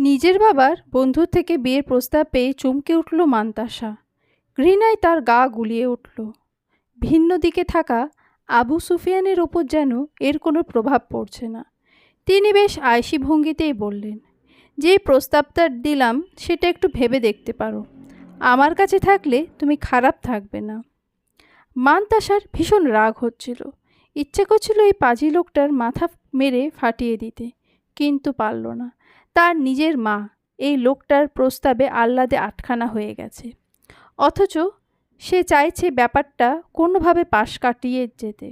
নিজের বাবার বন্ধুর থেকে বিয়ের প্রস্তাব পেয়ে চমকে উঠল মান্তাসা। ঘৃণায় তার গা গুলিয়ে উঠল। ভিন্ন দিকে থাকা আবু সুফিয়ানের ওপর যেন এর কোনো প্রভাব পড়ছে না। তিনি বেশ আয়সি ভঙ্গিতেই বললেন, যেই প্রস্তাবটা দিলাম, সেটা একটু ভেবে দেখতে পারো। আমার কাছে থাকলে তুমি খারাপ থাকবে না। মান্তাসার ভীষণ রাগ হচ্ছিল। ইচ্ছে করছিল এই পাজি লোকটার মাথা মেরে ফাটিয়ে দিতে, কিন্তু পারল না। তার নিজের মা, এই লোকটার প্রস্তাবে আহ্লাদে আটখানা হয়ে গেছে। অথচ সে চাইছে ব্যাপারটা কোনোভাবে পাশ কাটিয়ে যেতে।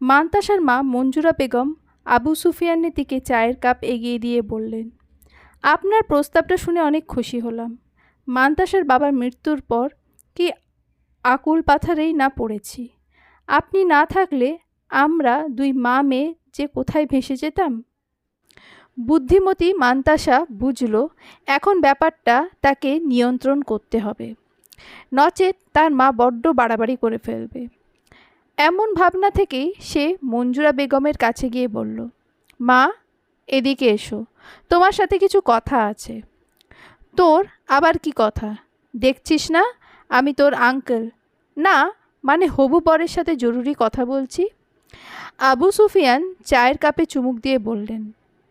মান্তাসার মা মঞ্জুরা বেগম আবু সুফিয়ানের দিকে চায়ের কাপ এগিয়ে দিয়ে বললেন, আপনার প্রস্তাবটা শুনে অনেক খুশি হলাম। মান্তাসার বাবার মৃত্যুর পর কি আকুল পাথারেই না পড়েছি। আপনি না থাকলে আমরা দুই মা মেয়ে যে কোথায় ভেসে যেতাম? বুদ্ধিমতী মান্তাসা বুঝল, এখন ব্যাপারটা তাকে নিয়ন্ত্রণ করতে হবে। নচেত তার মা বড্ড বাড়াবাড়ি করে ফেলবে। এমন ভাবনা থেকেই সে মঞ্জুরা বেগমের কাছে গিয়ে বলল, মা, এদিকে এসো। তোমার সাথে কিছু কথা আছে। তোর আবার কি কথা? দেখছিস না? আমি তোর আঙ্কেল না মানে হবু বরের সাথে জরুরি কথা বলছি? আবু সুফিয়ান চায়ের কাপে চুমুক দিয়ে বললেন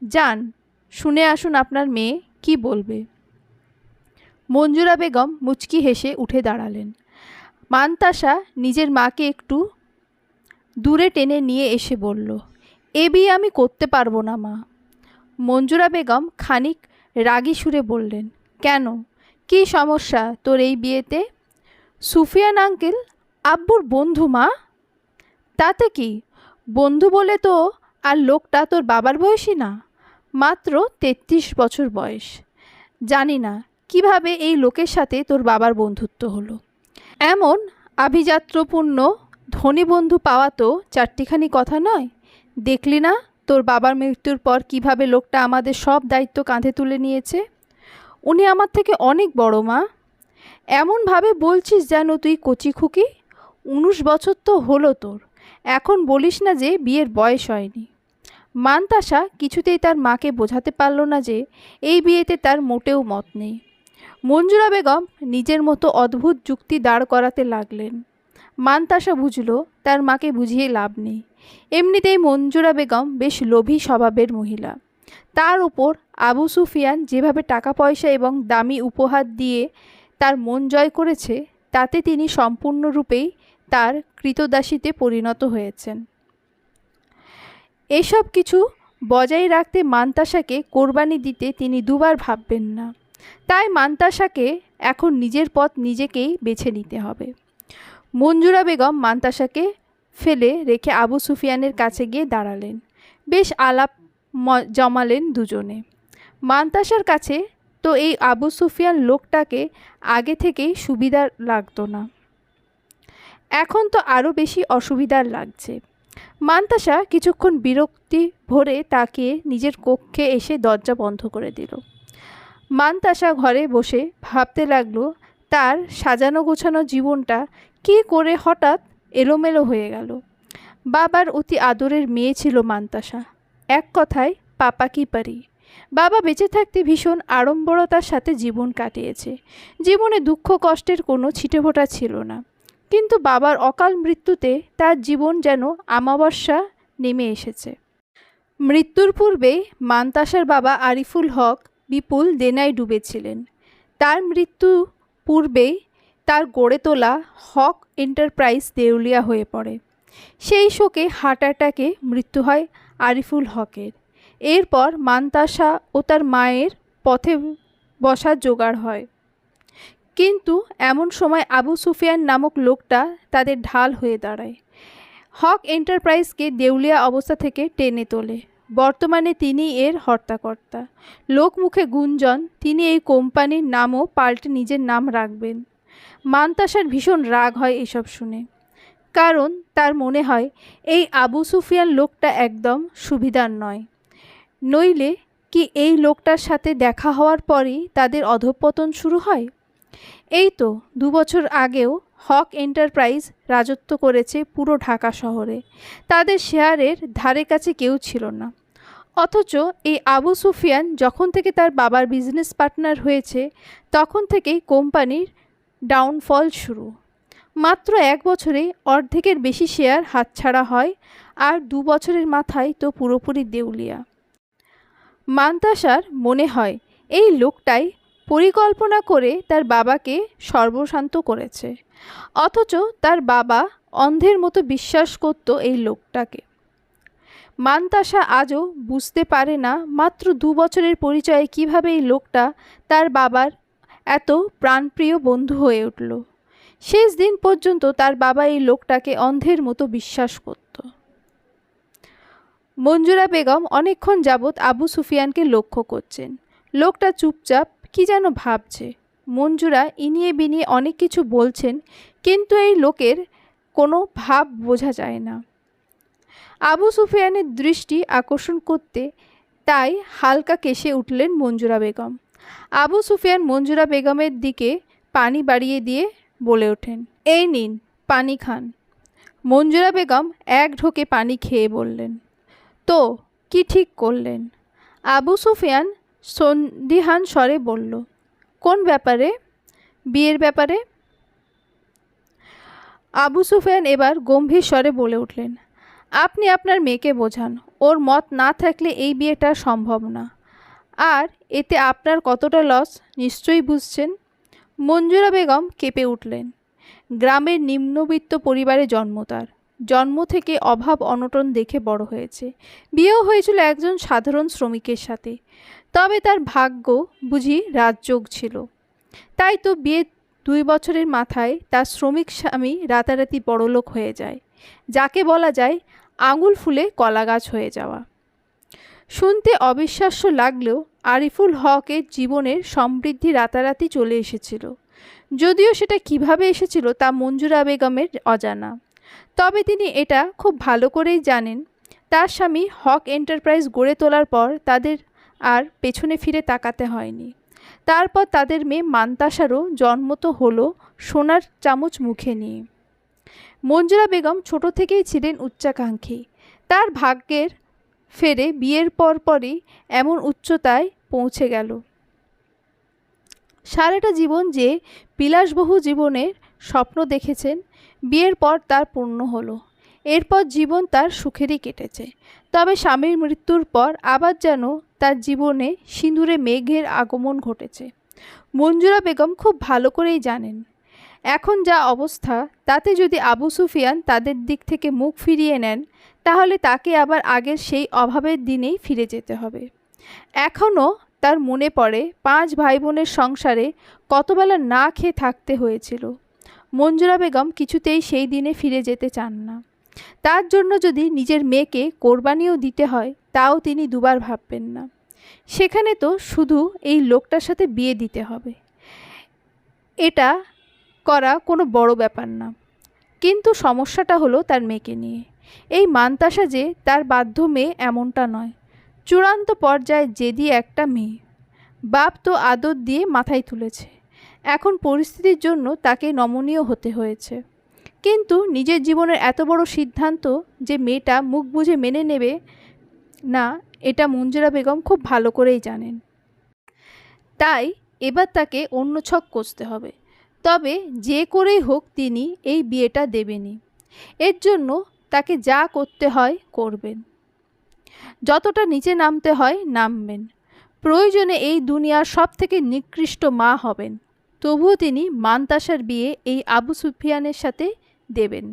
যান, শুনে আসুন আপনার মেয়ে কি বলবে। মঞ্জুরা বেগম মুচকি হেসে উঠে দাঁড়ালেন। মানতাসা নিজের মাকে একটু দূরে টেনে নিয়ে এসে বলল, এ বিয়ে আমি করতে পারব না, মা। মঞ্জুরা বেগম খানিক রাগী সুরে বললেন, কেন? কি সমস্যা তোর এই বিয়েতে? সুফিয়ান আঙ্কেল আব্বুর বন্ধু, মা? তাতে কি? বন্ধু বলে তো আর লোকটা তোর বাবার বয়সী না? মাত্র তেত্রিশ বছর বয়স। জানি না কীভাবে এই লোকের সাথে তোর বাবার বন্ধুত্ব হলো। এমন আভিজাত্যপূর্ণ ধনী বন্ধু পাওয়া তো চারটিখানি কথা নয়। দেখলি না তোর বাবার মৃত্যুর পর কীভাবে লোকটা আমাদের সব দায়িত্ব কাঁধে তুলে নিয়েছে? উনি আমার থেকে অনেক বড় মা। এমনভাবে বলছিস যেন তুই কচি খুকি? উনিশ বছর তো হলো তোর। এখন বলিস না যে বিয়ের বয়স হয়নি। মানতাসা কিছুতেই তার মাকে বোঝাতে পারল না যে এই বিয়েতে তার মোটেও মত নেই। মঞ্জুরা বেগম নিজের মতো অদ্ভুত যুক্তি দাঁড় করাতে লাগলেন। মানতাসা বুঝল তার মাকে বুঝিয়ে লাভ নেই। এমনিতেই মঞ্জুরা বেগম বেশ লোভী স্বভাবের মহিলা। তার উপর আবু সুফিয়ান যেভাবে টাকা পয়সা এবং দামি উপহার দিয়ে তার মন জয় করেছে, তাতে তিনি সম্পূর্ণরূপেই তার কৃতদাসীতে পরিণত হয়েছেন। এসব কিছু বজায় রাখতে মান্তাসাকে কোরবানি দিতে তিনি দুবার ভাববেন না। তাই মান্তাসাকে এখন নিজের পথ নিজেকেই বেছে নিতে হবে। মঞ্জুরা বেগম মান্তাসাকে ফেলে রেখে আবু সুফিয়ানের কাছে গিয়ে দাঁড়ালেন। বেশ আলাপ জমালেন দুজনে। মান্তাসার কাছে তো এই আবু সুফিয়ান লোকটাকে আগে থেকেই সুবিধার লাগতো না। এখন তো আরও বেশি অসুবিধার লাগছে। মান্তাসা কিছুক্ষণ বিরক্তি ভরে তাকে নিজের কক্ষে এসে দরজা বন্ধ করে দিল। মান্তাসা ঘরে বসে ভাবতে লাগল, তার সাজানো গোছানো জীবনটা কী করে হঠাৎ এলোমেলো হয়ে গেল। বাবার অতি আদরের মেয়ে ছিল মান্তাসা। এক কথায়, পাপা কি পারি? বাবা বেঁচে থাকতে ভীষণ আড়ম্বরতার সাথে জীবন কাটিয়েছে। জীবনে দুঃখ কষ্টের কোনো ছিটেফোঁটা ছিল না। কিন্তু বাবার অকাল মৃত্যুতে তার জীবন যেন আমাবস্যা নেমে এসেছে। মৃত্যুর পূর্বে মান্তাসার বাবা আরিফুল হক বিপুল দেনায় ডুবেছিলেন। তার মৃত্যু পূর্বেই তার গড়ে তোলা হক এন্টারপ্রাইজ দেউলিয়া হয়ে পড়ে। সেই শোকে হার্ট অ্যাটাকে মৃত্যু হয় আরিফুল হকের। এরপর মান্তাসা ও তার মায়ের পথে বসার জোগাড় হয়। কিন্তু এমন সময় আবু সুফিয়ান নামক লোকটা তাদের ঢাল হয়ে দাঁড়ায়। হক এন্টারপ্রাইজকে দেউলিয়া অবস্থা থেকে টেনে তোলে। বর্তমানে তিনি এর হর্তাকর্তা। লোকমুখে গুঞ্জন, তিনি এই কোম্পানির নামও পাল্টে নিজের নাম রাখবেন। মান্তাসার ভীষণ রাগ হয় এসব শুনে। কারণ তার মনে হয়, এই আবু সুফিয়ান লোকটা একদম সুবিধার নয়। নইলে কি এই লোকটার সাথে দেখা হওয়ার পরই তাদের অধঃপতন শুরু হয়? এই তো দু বছর আগেও হক এন্টারপ্রাইজ রাজত্ব করেছে পুরো ঢাকা শহরে। তাদের শেয়ারের ধারে কাছে কেউ ছিল না। অথচ এই আবু সুফিয়ান যখন থেকে তার বাবার বিজনেস পার্টনার হয়েছে, তখন থেকেই কোম্পানির ডাউনফল শুরু। মাত্র এক বছরে অর্ধেকের বেশি শেয়ার হাতছাড়া হয়, আর দু বছরের মাথায় তো পুরোপুরি দেউলিয়া। মান্তাসার মনে হয়, এই লোকটাই পরিকল্পনা করে তার বাবাকে সর্বশান্ত করেছে। অথচ তার বাবা অন্ধের মতো বিশ্বাস করত এই লোকটাকে। মান্তাসা আজও বুঝতে পারে না মাত্র দু বছরের পরিচয়ে কীভাবে এই লোকটা তার বাবার এত প্রাণপ্রিয় বন্ধু হয়ে উঠল। শেষ দিন পর্যন্ত তার বাবা এই লোকটাকে অন্ধের মতো বিশ্বাস করত। মঞ্জুরা বেগম অনেকক্ষণ যাবৎ আবু সুফিয়ানকে লক্ষ্য করছেন। লোকটা চুপচাপ কি যেন ভাবছে? মঞ্জুরা ইনিয়ে বিনিয়ে অনেক কিছু বলছেন, কিন্তু এই লোকের কোনো ভাব বোঝা যায় না। আবু সুফিয়ানের দৃষ্টি আকর্ষণ করতে তাই হালকা কেশে উঠলেন মঞ্জুরা বেগম। আবু সুফিয়ান মঞ্জুরা বেগমের দিকে পানি বাড়িয়ে দিয়ে বলে ওঠেন, এই নিন, পানি খান। মঞ্জুরা বেগম এক ঢোকে পানি খেয়ে বললেন, তো, কি ঠিক করলেন? আবু সুফিয়ান সন্দিহান স্বরে বলল, কোন ব্যাপারে? বিয়ের ব্যাপারে? আবু সুফিয়ান এবার গম্ভীর স্বরে বলে উঠলেন, আপনি আপনার মেয়েকে বোঝান, ওর মত না থাকলে এই বিয়েটা সম্ভব না। আর এতে আপনার কতটা লস নিশ্চয়ই বুঝছেন? মঞ্জুরা বেগম কেঁপে উঠলেন, গ্রামের নিম্নবিত্ত পরিবারে জন্ম তার। জন্ম থেকে অভাব অনটন দেখে বড় হয়েছে। বিয়েও হয়েছিল একজন সাধারণ শ্রমিকের সাথে। তবে তার ভাগ্য বুঝি রাজযোগ ছিল। তাই তো বিয়ে দুই বছরের মাথায় তার শ্রমিক স্বামী রাতারাতি বড়লোক হয়ে যায়। যাকে বলা যায় আঙুল ফুলে কলা গাছ হয়ে যাওয়া। শুনতে অবিশ্বাস্য লাগলেও আরিফুল হকের জীবনের সমৃদ্ধি রাতারাতি চলে এসেছিল। যদিও সেটা কীভাবে এসেছিল তা মঞ্জুরা বেগমের অজানা। তবে তিনি এটা খুব ভালো করেই জানেন, তার স্বামী হক এন্টারপ্রাইজ গড়ে তোলার পর তাদের আর পেছনে ফিরে তাকাতে হয়নি। তারপর তাদের মেয়ে মান্তাসারও জন্ম তো হলো সোনার চামচ মুখে নিয়ে। মঞ্জুরা বেগম ছোট থেকেই ছিলেন উচ্চাকাঙ্ক্ষী। তার ভাগ্যের ফেরে বিয়ের পর পরই এমন উচ্চতায় পৌঁছে গেল। সারাটা জীবন যে বিলাসবহু জীবনের স্বপ্ন দেখেছেন, বিয়ের পর তার পূর্ণ হলো। এরপর জীবন তার সুখেরই কেটেছে। তবে স্বামীর মৃত্যুর পর আবার যেন তার জীবনে সিঁদুরে মেঘের আগমন ঘটেছে। মঞ্জুরা বেগম খুব ভালো করেই জানেন। এখন যা অবস্থা, তাতে যদি আবু সুফিয়ান তাদের দিক থেকে মুখ ফিরিয়ে নেন, তাহলে তাকে আবার আগের সেই অভাবের দিনেই ফিরে যেতে হবে। এখনও তার মনে পড়ে, পাঁচ ভাই বোনের সংসারে কতবেলা না খেয়ে থাকতে হয়েছিল। মঞ্জুরা বেগম কিছুতেই সেই দিনে ফিরে যেতে চান না। তার জন্য যদি নিজের মেয়েকে কোরবানিও দিতে হয়, তাও তিনি দুবার ভাববেন না। সেখানে তো শুধু এই লোকটার সাথে বিয়ে দিতে হবে। এটা করা কোনো বড় ব্যাপার না। কিন্তু সমস্যাটা হলো তার মেয়েকে নিয়ে। এই মান্তাসা যে তার বাধ্য মেয়ে এমনটা নয়। চূড়ান্ত পর্যায়ে জেদি একটা মেয়ে। বাপ তো আদর দিয়ে মাথায় তুলেছে। এখন পরিস্থিতির জন্য তাকে নমনীয় হতে হয়েছে। কিন্তু নিজের জীবনের এত বড় সিদ্ধান্ত যে মেয়েটা মুখ বুঝে মেনে নেবে না এটা মঞ্জুরা বেগম খুব ভালো করেই জানেন। তাই এবার তাকে অন্য ছক কষতে হবে। তবে যে করেই হোক তিনি এই বিয়েটা দেবেনই। এর জন্য তাকে যা করতে হয় করবেন। যতটা নিচে নামতে হয় নামবেন। প্রয়োজনে এই দুনিয়ার সব থেকে নিকৃষ্ট মা হবেন। তবুও তিনি মান্তাসার বিয়ে এই আবু সুফিয়ানের সাথে দেবেন।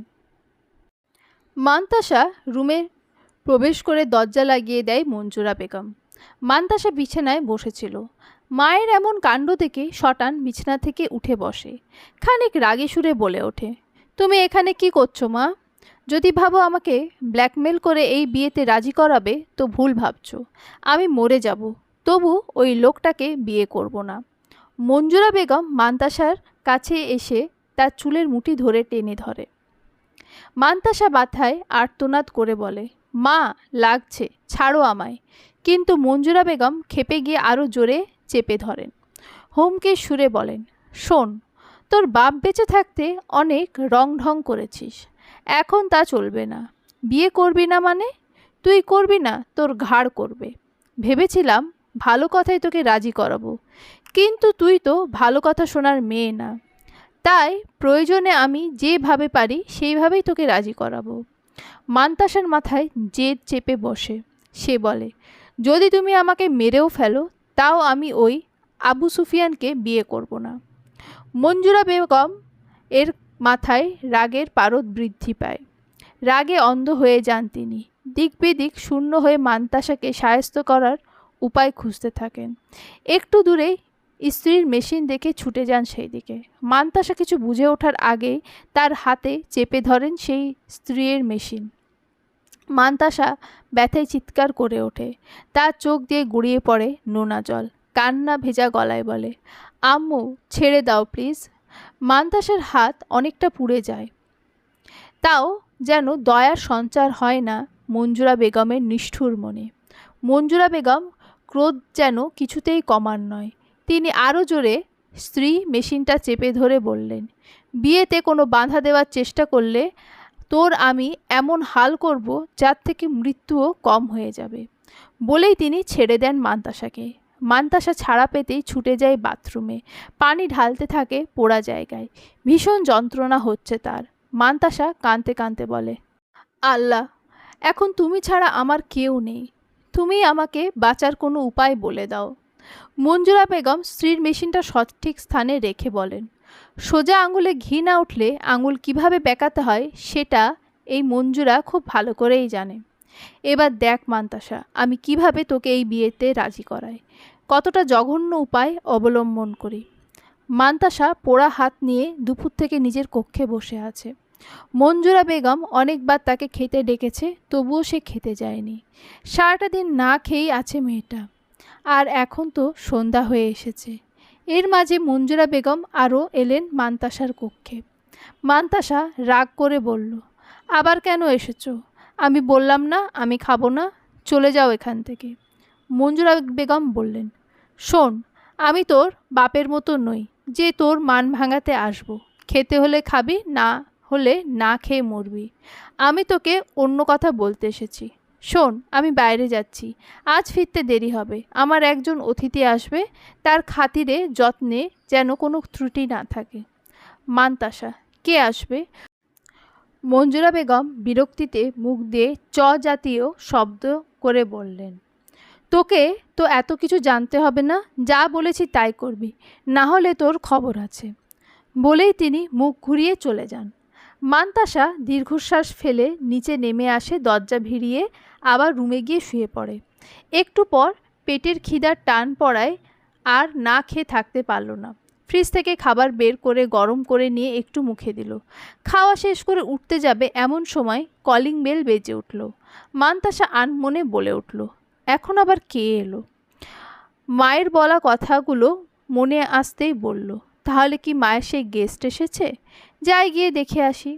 মান্তাসা রুমে প্রবেশ করে দরজা লাগিয়ে দেয় মঞ্জুরা বেগম। মান্তাসা বিছানায় বসেছিল। মায়ের এমন কাণ্ড দেখে শটান বিছানা থেকে উঠে বসে। খানিক রাগে সুরে বলে ওঠে, তুমি এখানে কি করছ মা? যদি ভাবো আমাকে ব্ল্যাকমেল করে এই বিয়েতে রাজি করাবে, তো ভুল ভাবছ। আমি মরে যাব, তবু ওই লোকটাকে বিয়ে করব না। মঞ্জুরা বেগম মান্তাসার কাছে এসে তার চুলের মুঠি ধরে টেনে ধরে। মান্তাসা বাথায় আর্তনাদ করে বলে মা, লাগছে, ছাড়ো আমায়। কিন্তু মঞ্জুরা বেগম খেপে গিয়ে আরও জোরে চেপে ধরেন। হোমকে সুরে বলেন, শোন, তোর বাপ বেঁচে থাকতে অনেক রং ঢং করেছিস। এখন তা চলবে না। বিয়ে করবি না মানে? তুই করবি না, তোর ঘাড় করবে। ভেবেছিলাম ভালো কথাই তোকে রাজি করাবো। কিন্তু তুই তো ভালো কথা শোনার মেয়ে না। তাই প্রয়োজনে আমি যেভাবে পারি সেইভাবেই তোকে রাজি করাবো। মান্তাসার মাথায় জেদ চেপে বসে। সে বলে, যদি তুমি আমাকে মেরেও ফেলো, তাও আমি ওই আবু সুফিয়ানকে বিয়ে করব না। মঞ্জুরা বেগম এর মাথায় রাগের পারদ বৃদ্ধি পায়। রাগে অন্ধ হয়ে যান তিনি। দিক বেদিক শূন্য হয়ে মান্তাসাকে সায়স্ত করার উপায় খুঁজতে থাকেন। একটু দূরেই স্ত্রীর মেশিন দেখে ছুটে যান সেই দিকে মান্তাসা কিছু বুঝে ওঠার আগেই তার হাতে চেপে ধরেন সেই স্ত্রীর মেশিন। মান্তাসা ব্যথায় চিৎকার করে ওঠে। তার চোখ দিয়ে গড়িয়ে পড়ে নোনা জল। কান্না ভেজা গলায় বলে, আম্মু, ছেড়ে দাও প্লিজ। মান্তাসার হাত অনেকটা পুড়ে যায়। তাও যেন দয়ার সঞ্চার হয় না মঞ্জুরা বেগমের নিষ্ঠুর মনে। মঞ্জুরা বেগম ক্রোধ যেন কিছুতেই কমার নয়। তিনি আরও জোরে, স্ত্রী, মেশিনটা চেপে ধরে বললেন, বিয়েতে কোনো বাধা দেওয়ার চেষ্টা করলে তোর আমি এমন হাল করব যার থেকে মৃত্যুও কম হয়ে যাবে বলেই তিনি ছেড়ে দেন মান্তাসাকে। মান্তাসা ছাড়া পেতেই ছুটে যায় বাথরুমে। পানি ঢালতে থাকে পোড়া জায়গায়। ভীষণ যন্ত্রণা হচ্ছে তার। মান্তাসা কাঁদতে কাঁদতে বলে, আল্লাহ, এখন তুমি ছাড়া আমার কেউ নেই। তুমি আমাকে বাঁচার কোনো উপায় বলে দাও। মঞ্জুরা বেগম স্ত্রীর মেশিনটা সঠিক স্থানে রেখে বলেন, সোজা আঙুলে ঘি না উঠলে আঙুল কীভাবে বেঁকাতে হয় সেটা এই মঞ্জুরা খুব ভালো করেই জানে। এবার দেখ মান্তাসা, আমি কীভাবে তোকে এই বিয়েতে রাজি করাই? কতটা জঘন্য উপায় অবলম্বন করি? মান্তাসা পোড়া হাত নিয়ে দুপুর থেকে নিজের কক্ষে বসে আছে। মঞ্জুরা বেগম অনেকবার তাকে খেতে ডেকেছে, তবুও সে খেতে যায়নি। সারাটা দিন না খেয়েই আছে মেয়েটা। আর এখন তো সন্ধ্যা হয়ে এসেছে। এর মাঝে মঞ্জুরা বেগম আরও এলেন মান্তাসার কক্ষে। মান্তাসা রাগ করে বলল, আবার কেন এসেছ? আমি বললাম না, আমি খাব না, চলে যাও এখান থেকে। মঞ্জুরা বেগম বললেন, শোন, আমি তোর বাপের মতো নই, যে তোর মান ভাঙাতে আসব। খেতে হলে খাবি, না হলে না খেয়ে মরবি। আমি তোকে অন্য কথা বলতে এসেছি। শোন, আমি বাইরে যাচ্ছি। আজ ফিরতে দেরি হবে। আমার একজন অতিথি আসবে। তার খাতিরে যত্নে যেন কোনো ত্রুটি না থাকে। মান্তাসা, কে আসবে? মঞ্জুরা বেগম বিরক্তিতে মুখ দিয়ে চ জাতীয় শব্দ করে বললেন, তোকে তো এত কিছু জানতে হবে না? যা বলেছি তাই করবি। না হলে তোর খবর আছে। বলেই তিনি মুখ ঘুরিয়ে চলে যান। মান্তাসা দীর্ঘশ্বাস ফেলে নিচে নেমে আসে দরজা ভিড়িয়ে, আবার রুমে গিয়ে শুয়ে পড়ে। একটু পর পেটের খিদার টান পড়ায় আর না খেয়ে থাকতে পারল না। ফ্রিজ থেকে খাবার বের করে গরম করে নিয়ে একটু মুখে দিল। খাওয়া শেষ করে উঠতে যাবে এমন সময় কলিং বেল বেজে উঠল। মান্তাসা আনমনে বলে উঠল, এখন আবার কে এলো? মায়ের বলা কথাগুলো মনে আসতেই বলল, তাহলে কি মায়ের সেই গেস্ট এসেছে? যাই গিয়ে দেখে আসি।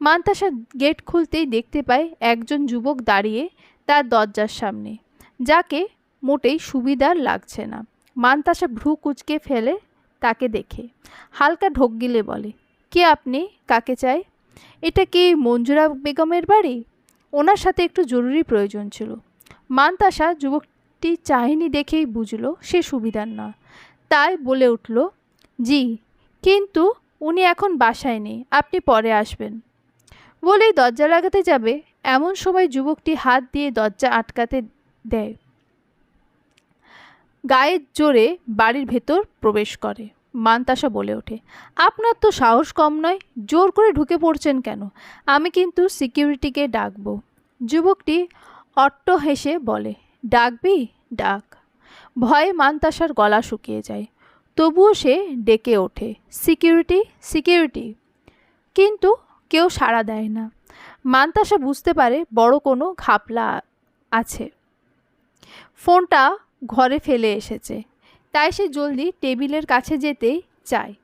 মান্তাসা গেট খুলতেই দেখতে পায় একজন যুবক দাঁড়িয়ে তার দরজার সামনে, যাকে মোটেই সুবিধার লাগছে না। মান্তাসা ভ্রু কুচকে ফেলে তাকে দেখে, হালকা ঢোক গিলে বলে, কে আপনি? কাকে চাই? এটা কি মঞ্জুরা বেগমের বাড়ি? ওনার সাথে একটু জরুরি প্রয়োজন ছিল। মান্তাসা যুবকটি চাহিনি দেখেই বুঝলো সে সুবিধার না। তাই বলে উঠল, জি, কিন্তু উনি এখন বাসায় নেই, আপনি পরে আসবেন। বলেই দরজা লাগাতে যাবে, এমন সময় যুবকটি হাত দিয়ে দরজা আটকাতে দেয়। গায়ের জোরে বাড়ির ভেতর প্রবেশ করে, মান্তাসা বলে ওঠে, আপনার তো সাহস কম নয়, জোর করে ঢুকে পড়ছেন কেন? আমি কিন্তু সিকিউরিটিকে ডাকবো। যুবকটি অট্ট হেসে বলে, ডাকবি? ডাক। ভয়ে মান্তাসার গলা শুকিয়ে যায়। তবুও সে ডেকে ওঠে, সিকিউরিটি সিকিউরিটি। কিন্তু কেউ সাড়া দেয় না। মান্তাসা বুঝতে পারে বড় কোনো ঘাপলা আছে। ফোনটা ঘরে ফেলে এসেছে। তাই সে জলদি টেবিলের কাছে যেতেই চায়।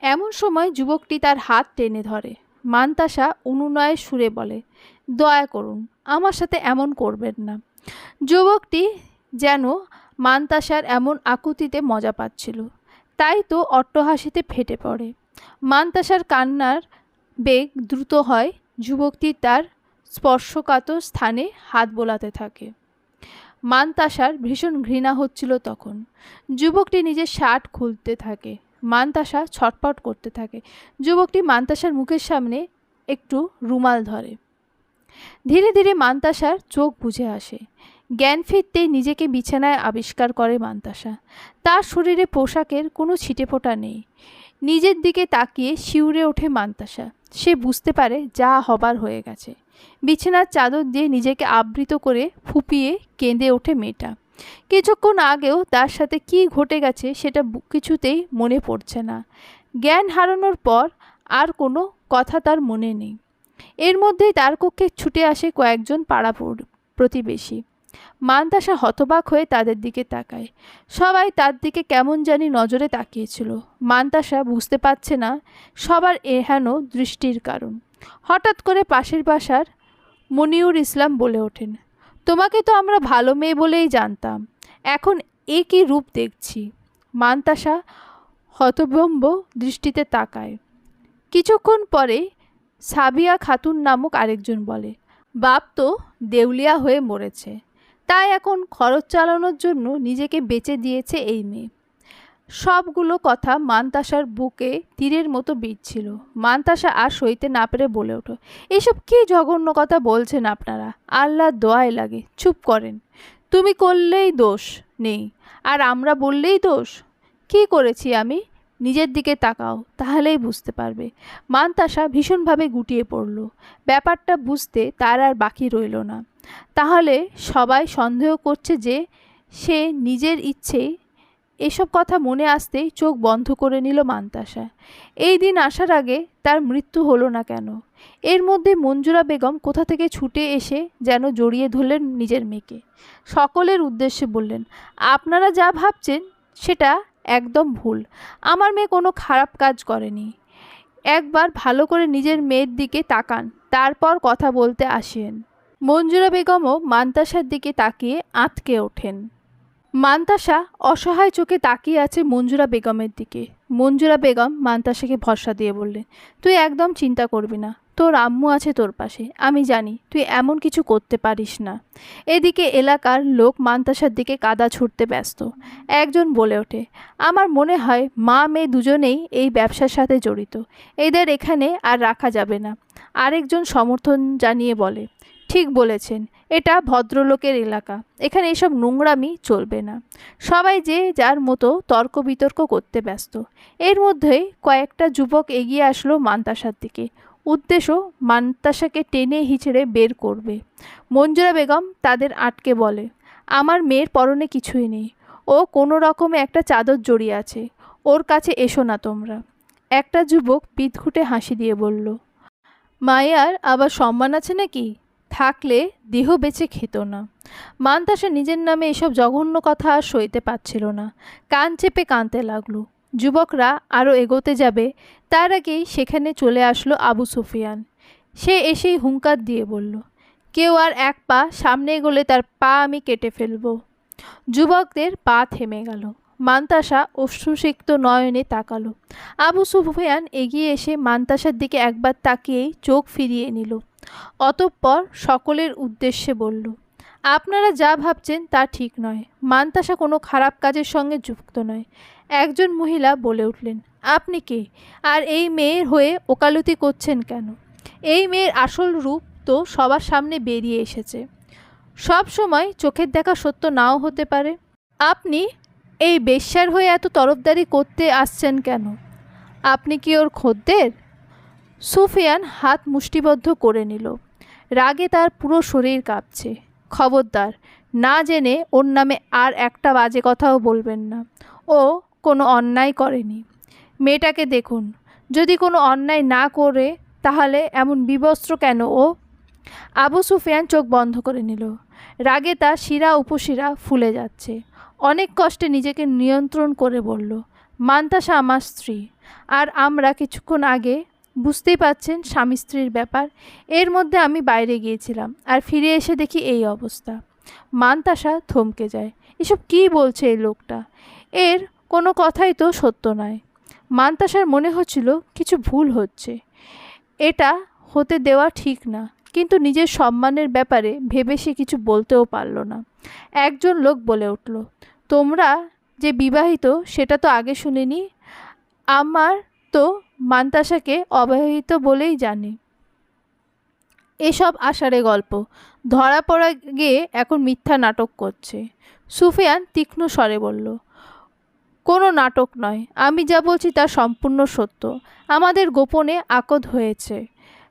এমন সময় যুবকটি তার হাত টেনে ধরে। মান্তাসা অনুনয়ের সুরে বলে, দয়া করুন, আমার সাথে এমন করবেন না। যুবকটি যেন মান্তাসার এমন আকুতিতে মজা পাচ্ছিল। তাই তো অট্টহাসিতে ফেটে পড়ে। মান্তাসার কান্নার বেগ দ্রুত হয়, যুবকটি তার স্পর্শকাতর স্থানে হাত বোলাতে থাকে। মানতাসার ভীষণ ঘৃণা হচ্ছিল তখন। যুবকটি নিজের শার্ট খুলতে থাকে, মানতাসা ছটপট করতে থাকে। যুবকটি মানতাসার মুখের সামনে একটু রুমাল ধরে। ধীরে ধীরে মানতাসার চোখ বুঝে আসে। জ্ঞান ফিরতেই নিজেকে বিছানায় আবিষ্কার করে মান্তাসা। তার শরীরে পোশাকের কোনো ছিটেফোঁটা নেই। নিজের দিকে তাকিয়ে শিউরে ওঠে মান্তাসা। সে বুঝতে পারে যা হবার হয়ে গেছে। বিছানার চাদর দিয়ে নিজেকে আবৃত করে ফুপিয়ে কেঁদে ওঠে মেয়েটা। কিছুক্ষণ আগেও তার সাথে কি ঘটে গেছে সেটা কিছুতেই মনে পড়ছে না। জ্ঞান হারানোর পর আর কোনো কথা তার মনে নেই। এর মধ্যেই তার কক্ষে ছুটে আসে কয়েকজন পাড়া প্রতিবেশী। মানতাসা হতবাক হয়ে তাদের দিকে তাকায়। সবাই তার দিকে কেমন জানি নজরে তাকিয়েছিল। মানতাসা বুঝতে পারছে না সবার এহেন দৃষ্টির কারণ। হঠাৎ করে পাশের বাসার মনিউর ইসলাম বলে ওঠেন, তোমাকে তো আমরা ভালো মেয়ে বলেই জানতাম। এখন এ কী রূপ দেখছি? মানতাসা হতভম্ব দৃষ্টিতে তাকায়। কিছুক্ষণ পরে সাবিয়া খাতুন নামক আরেকজন বলে, বাপ তো দেউলিয়া হয়ে মরেছে। তাই এখন খরচ চালানোর জন্য নিজেকে বেঁচে দিয়েছে এই মেয়ে। সবগুলো কথা মানতাসার বুকে তীরের মতো বিচ্ছিল মানতাসা আর সইতে না পেরে বলে ওঠো, এসব কী জঘন্য কথা বলছেন আপনারা? আল্লাহ দোয়াই লাগে, চুপ করেন। তুমি করলেই দোষ নেই, আর আমরা বললেই দোষ? কী করেছি আমি? নিজের দিকে তাকাও, তাহলেই বুঝতে পারবে। মানতাসা ভীষণভাবে গুটিয়ে পড়ল। ব্যাপারটা বুঝতে তার আর বাকি রইল না। তাহলে সবাই সন্দেহ করছে যে সে নিজের ইচ্ছেই এসব কথা মনে আসতেই চোখ বন্ধ করে নিল মান্তাসা। এই দিন আসার আগে তার মৃত্যু হলো না কেন? এর মধ্যে মঞ্জুরা বেগম কোথা থেকে ছুটে এসে যেন জড়িয়ে ধরলেন নিজের মেয়েকে? সকলের উদ্দেশ্যে বললেন, আপনারা যা ভাবছেন, সেটা একদম ভুল। আমার মেয়ে কোনো খারাপ কাজ করেনি। একবার ভালো করে নিজের মেয়ের দিকে তাকান, তারপর কথা বলতে আসেন। মঞ্জুরা বেগমও মান্তাসার দিকে তাকিয়ে আঁতকে ওঠেন। মান্তাসা অসহায় চোখে তাকিয়ে আছে মঞ্জুরা বেগমের দিকে। মঞ্জুরা বেগম মান্তাসাকে ভরসা দিয়ে বললেন, তুই একদম চিন্তা করবি না। তোর আম্মু আছে তোর পাশে, আমি জানি, তুই এমন কিছু করতে পারিস না। এদিকে এলাকার লোক মান্তাসার দিকে কাদা ছুটতে ব্যস্ত। একজন বলে ওঠে, আমার মনে হয় মা মেয়ে দুজনেই এই ব্যবসার সাথে জড়িত, এদের এখানে আর রাখা যাবে না। আরেকজন সমর্থন জানিয়ে বলে, ঠিক বলেছেন, এটা ভদ্রলোকের এলাকা, এখানে এসব নোংরামি চলবে না। সবাই যে যার মতো তর্ক বিতর্ক করতে ব্যস্ত। এর মধ্যেই কয়েকটা যুবক এগিয়ে আসলো মান্তাসার দিকে। উদ্দেশ্য মান্তাসাকে টেনে হিচড়ে বের করবে। মঞ্জুরা বেগম তাদের আটকে বলে, আমার মেয়ের পরনে কিছুই নেই। ও কোনো রকমে একটা চাদর জড়িয়ে আছে। ওর কাছে এসো না তোমরা। একটা যুবক পিতঘুটে হাসি দিয়ে বলল, মায়ার আবার সম্মান আছে নাকি? থাকলে দেহ বেঁচে খেত না। মান্তাসা নিজের নামে এসব জঘন্য কথা আর সইতে পারছিল না। কান চেপে কাঁদতে লাগল। যুবকরা আরও এগোতে যাবে। তার আগেই সেখানে চলে আসলো আবু সুফিয়ান। সে এসেই হুঙ্কার দিয়ে বলল, কেউ আর এক পা সামনে এগোলে তার পা আমি কেটে ফেলব। যুবকদের পা থেমে গেল। মান্তাসা অশ্রুসিক্ত নয়নে তাকালো। আবু সুফিয়ান এগিয়ে এসে মান্তাসার দিকে একবার তাকিয়েই চোখ ফিরিয়ে নিল। অতঃপর সকলের উদ্দেশ্যে বলল, আপনারা যা ভাবছেন তা ঠিক নয়। মান্তাসা কোনো খারাপ কাজের সঙ্গে যুক্ত নয়। একজন মহিলা বলে উঠলেন, আপনি কে? আর এই মেয়ের হয়ে ওকালতি করছেন কেন? এই মেয়ের আসল রূপ তো সবার সামনে বেরিয়ে এসেছে। সব সময় চোখের দেখা সত্য নাও হতে পারে। আপনি এই বেশ্যার হয়ে এত তরফদারি করতে আসছেন কেন? আপনি কি ওর খদ্দের? সুফিয়ান হাত মুষ্টিবদ্ধ করে নিল। রাগে তার পুরো শরীর কাঁপছে। খবরদার, না জেনে ওর নামে আর একটা বাজে কথাও বলবেন না। ও কোনো অন্যায় করেনি। মেয়েটাকে দেখুন, যদি কোনো অন্যায় না করে, তাহলে এমন বিবস্ত্র কেন ও? আবু সুফিয়ান চোখ বন্ধ করে নিল। রাগে তার শিরা উপশিরা ফুলে যাচ্ছে। অনেক কষ্টে নিজেকে নিয়ন্ত্রণ করে বলল, মান্তাসা আমার স্ত্রী। আর আমরা কিছুক্ষণ আগে বুঝতেই পাচ্ছেন স্বামী স্ত্রীর ব্যাপার। এর মধ্যে আমি বাইরে গিয়েছিলাম আর ফিরে এসে দেখি এই অবস্থা। মান্তাসা থমকে যায়, এসব কী বলছে এই লোকটা? এর কোনো কথাই তো সত্য নয়। মানতাসার মনে হচ্ছিল কিছু ভুল হচ্ছে। এটা হতে দেওয়া ঠিক না, কিন্তু নিজের সম্মানের ব্যাপারে ভেবে সে কিছু বলতেও পারল না। একজন লোক বলে উঠল, তোমরা যে বিবাহিত, সেটা তো আগে শুনিনি। আমার তো মান্তাসাকে অবিবাহিত বলেই জানি। এসব আষাঢ়ে গল্প। ধরা পড়া গিয়ে এখন মিথ্যা নাটক করছে। সুফিয়ান তীক্ষ্ণ স্বরে বলল কোনো নাটক নয়। আমি যা বলছি তা সম্পূর্ণ সত্য। আমাদের গোপনে আকদ হয়েছে।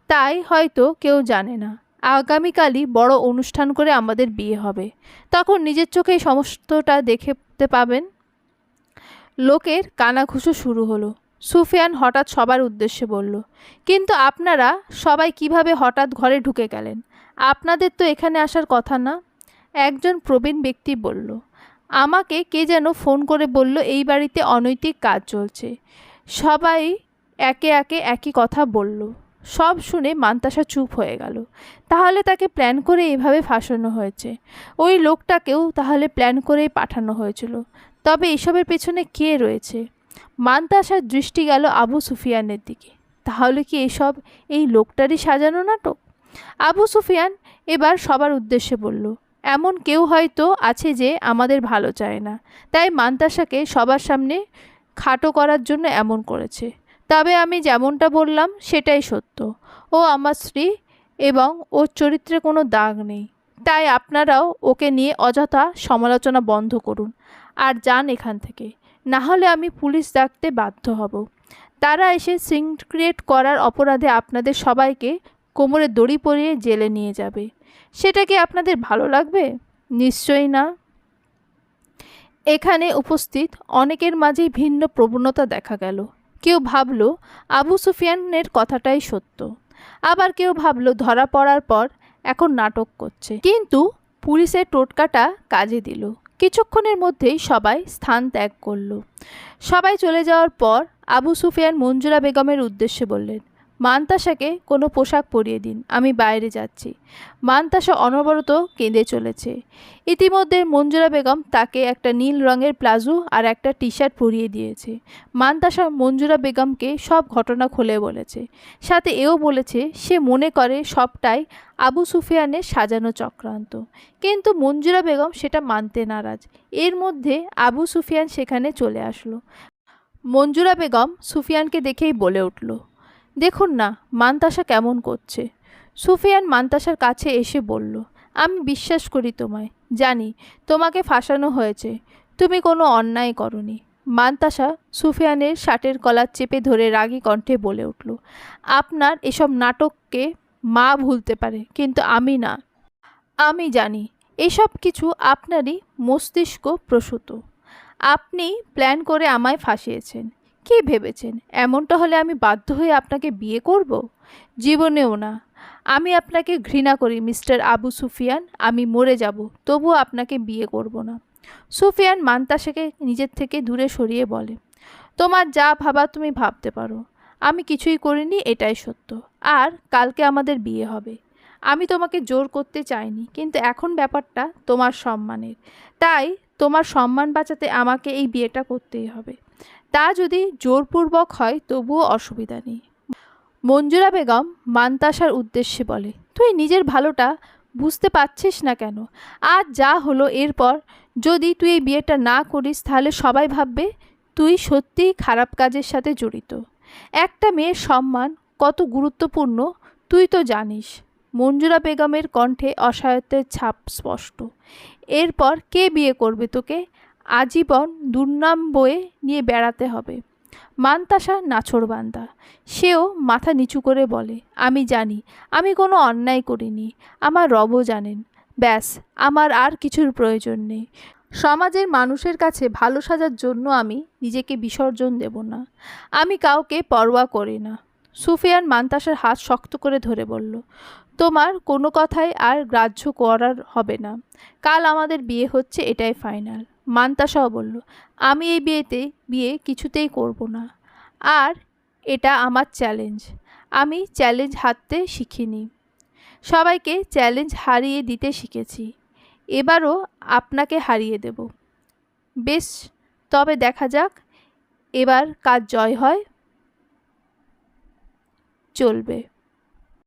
তাই হয়তো কেউ জানে না। আগামীকালই বড় অনুষ্ঠান করে আমাদের বিয়ে হবে। তখন নিজের চোখেই সমস্তটা দেখতে পাবেন। লোকের কানাঘুষো শুরু হলো। সুফিয়ান হঠাৎ সবার উদ্দেশ্যে বলল, কিন্তু আপনারা সবাই কীভাবে হঠাৎ ঘরে ঢুকে গেলেন? আপনাদের তো এখানে আসার কথা না? একজন প্রবীণ ব্যক্তি বলল আমাকে কে যেন ফোন করে বলল, এই বাড়িতে অনৈতিক কাজ চলছে। সবাই একে একে একই কথা বলল। সব শুনে মান্তাসা চুপ হয়ে গেল। তাহলে তাকে প্ল্যান করে এভাবে ফাঁসানো হয়েছে? ওই লোকটাকেও তাহলে প্ল্যান করেই পাঠানো হয়েছিল। তবে এসবের পেছনে কে রয়েছে? মান্তাসার দৃষ্টি গেল আবু সুফিয়ানের দিকে। তাহলে কি এসব এই লোকটারই সাজানো নাটক? আবু সুফিয়ান এবার সবার উদ্দেশ্যে বলল এমন কেউ হয়তো আছে যে আমাদের ভালো চায় না। তাই মান্তাসাকে সবার সামনে খাটো করার জন্য এমন করেছে। তবে আমি যেমনটা বললাম, সেটাই সত্য। ও আমার স্ত্রী এবং ওর চরিত্রে কোনো দাগ নেই। তাই আপনারাও ওকে নিয়ে অযথা সমালোচনা বন্ধ করুন আর যান এখান থেকে। না হলে আমি পুলিশ ডাকতে বাধ্য হব। তারা এসে সিন ক্রিয়েট করার অপরাধে আপনাদের সবাইকে কোমরে দড়ি পরিয়ে জেলে নিয়ে যাবে। সেটা কি আপনাদের ভালো লাগবে? নিশ্চয়ই না। এখানে উপস্থিত অনেকের মাঝেই ভিন্ন প্রবণতা দেখা গেল। কেউ ভাবল, আবু সুফিয়ানের কথাটাই সত্য। আবার কেউ ভাবল, ধরা পড়ার পর এখন নাটক করছে। কিন্তু পুলিশের টোটকাটা কাজে দিল। কিছুক্ষণের মধ্যেই সবাই স্থান ত্যাগ করল। সবাই চলে যাওয়ার পর আবু সুফিয়ান মঞ্জুরা বেগমের উদ্দেশ্যে বললেন মান্তাসাকে কোনো পোশাক পরিয়ে দিন, আমি বাইরে যাচ্ছি। মান্তাসা অনবরত কেঁদে চলেছে। ইতিমধ্যে মঞ্জুরা বেগম তাকে একটা নীল রঙের প্লাজো আর একটা টি শার্ট পরিয়ে দিয়েছে। মান্তাসা মঞ্জুরা বেগমকে সব ঘটনা খুলে বলেছে। সাথে এও বলেছে, সে মনে করে সবটাই আবু সুফিয়ানের সাজানো চক্রান্ত। কিন্তু মঞ্জুরা বেগম সেটা মানতে নারাজ। এর মধ্যে আবু সুফিয়ান সেখানে চলে আসলো। মঞ্জুরা বেগম সুফিয়ানকে দেখেই বলে উঠল দেখুন না, মান্তাসা কেমন করছে। সুফিয়ান মান্তাসার কাছে এসে বলল, আমি বিশ্বাস করি তোমায়। জানি, তোমাকে ফাঁসানো হয়েছে। তুমি কোনো অন্যায় করনি। মান্তাসা সুফিয়ানের শার্টের কলার চেপে ধরে রাগী কণ্ঠে বলে উঠল, আপনার এসব নাটককে মা ভুলতে পারে, কিন্তু আমি না। আমি জানি, এসব কিছু আপনারই মস্তিষ্ক প্রসূত। আপনি প্ল্যান করে আমায় ফাঁসিয়েছেন। কী ভেবেছেন? এমনটা হলে আমি বাধ্য হয়ে আপনাকে বিয়ে করব? জীবনেও না। আমি আপনাকে ঘৃণা করি, মিস্টার আবু সুফিয়ান। আমি মরে যাব, তবুও আপনাকে বিয়ে করব না। সুফিয়ান মান্তাসাকে নিজের থেকে দূরে সরিয়ে বলে, তোমার যা ভাবা তুমি ভাবতে পারো। আমি কিছুই করিনি, এটাই সত্য। আর কালকে আমাদের বিয়ে হবে। আমি তোমাকে জোর করতে চাইনি, কিন্তু এখন ব্যাপারটা তোমার সম্মানের। তাই তোমার সম্মান বাঁচাতে আমাকে এই বিয়েটা করতেই হবে। তা যদি জোরপূর্বক হয়, তবুও অসুবিধা নেই। মঞ্জুরা বেগম মান্তাসার উদ্দেশ্যে বলে, তুই নিজের ভালোটা বুঝতে পারছিস না কেন? আজ যা হলো, এরপর যদি তুই এই বিয়েটা না করিস, তাহলে সবাই ভাববে তুই সত্যিই খারাপ কাজের সাথে জড়িত। একটা মেয়ের সম্মান কত গুরুত্বপূর্ণ, তুই তো জানিস। মঞ্জুরা বেগমের কণ্ঠে অসহায়ত্বের ছাপ স্পষ্ট। এরপর কে বিয়ে করবে তোকে? আজীবন দুর্নাম বয়ে নিয়ে বেড়াতে হবে। মান্তাসা নাছড়বান্দা। সেও মাথা নিচু করে বলে, আমি জানি, আমি কোনো অন্যায় করিনি, আমার রবও জানেন। ব্যাস, আমার আর কিছুর প্রয়োজন নেই। সমাজের মানুষের কাছে ভালো সাজার জন্য আমি নিজেকে বিসর্জন দেব না। আমি কাউকে পরোয়া করি না। সুফিয়ান মান্তাসার হাত শক্ত করে ধরে বলল, তোমার কোনো কথাই আর গ্রাহ্য করার হবে না। কাল আমাদের বিয়ে হচ্ছে, এটাই ফাইনাল। মান্তাসাও বলল, আমি এই বিয়েতে, বিয়ে কিছুতেই করব না। আর এটা আমার চ্যালেঞ্জ। আমি চ্যালেঞ্জ হারতে শিখিনি। সবাইকে চ্যালেঞ্জ হারিয়ে দিতে শিখেছি। এবারও আপনাকে হারিয়ে দেব। বেশ, তবে দেখা যাক, এবার কাজ জয় হয়। চলবে।